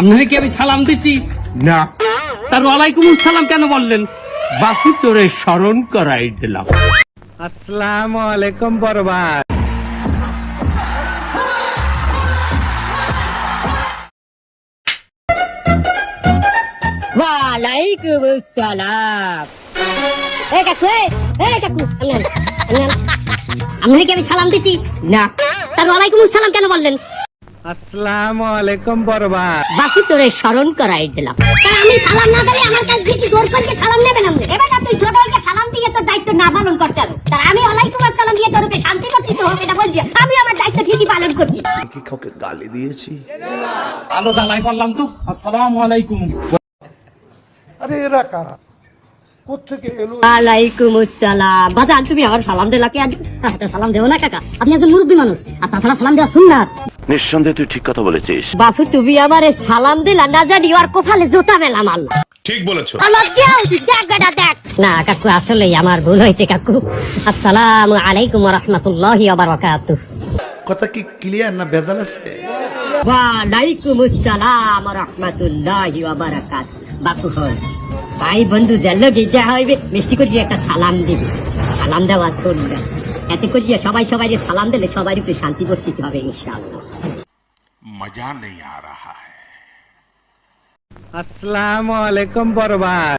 আপনাকে কি আমি সালাম দিচ্ছি না। তার ওয়ালাইকুম আসসালাম কেন বললেন? বাপু তোরে স্মরণ করাই দিলাম। আসসালামু আলাইকুম বরবাদ। ওয়ালাইকুম আসসালাম। এই কাকু এই, কাকু। আমি সালাম দিচ্ছি না। তার ওয়ালাইকুম আসসালাম কেন বললেন? আসসালামু আলাইকুম বরবাদ। বাপু তোরে স্মরণ করাই দিলাম। আমি সালাম না দিলে আমার কাছ থেকে জোর করে সালাম নেবেন আপনি এবার তুই ছোট হয়ে সালাম দিয়ে তোর দায়িত্ব না পালন করতে হবে। তার আমি ওয়ালাইকুম আসসালাম দিয়ে তোর শান্তি করতে হবে এটা বলছি। আমি আমার দায়িত্ব ঠিকই পালন করছি। কি কাউকে গালি দিয়েছি? আলো জ্বালাই করলাম তো। আসসালামু আলাইকুম। আরে এরা কারা? কোথেকে এলো? ওয়ালাইকুম আসসালাম। বাজান তুমি আমার সালাম দিলা কি সালাম দেবো না কাকা। আপনি একজন মুরব্বী মানুষ। আর তাছাড়া সালাম দেওয়া সুন্নাত। নিঃসন্দেহে তুই ঠিক কথা বলেছিস। বাপু তুমি আমার সালাম দিলা না জানি আর কোফালে জোতা মেলা মারলা। ঠিক বলেছ। আমার যা উচিত দেখ বেটা দেখ। না কাকু আসলেই আমার ভুল হয়েছে কাকু। আসসালামু আলাইকুম রহমতুল্লাহি বারাকাতুহ কথা কি ক্লিয়ার না ভেজাল আছে? ওয়ালাইকুম আসসালাম রহমতুল্লাহি বারাকাতুহ বাপু হল। ভাই বন্ধু যেন যা হইবে মিষ্টি করিয়ে একটা সালাম দিবি। সালাম দেওয়া শুনবে এতে করিয়ে সবাই সবাই সালাম দিলে সবারই একটু শান্তি বর্ষিতে হবে ইনশাআল্লাহ। মজা নেই আ রাহা আসসালামু আলাইকুম বরবাদ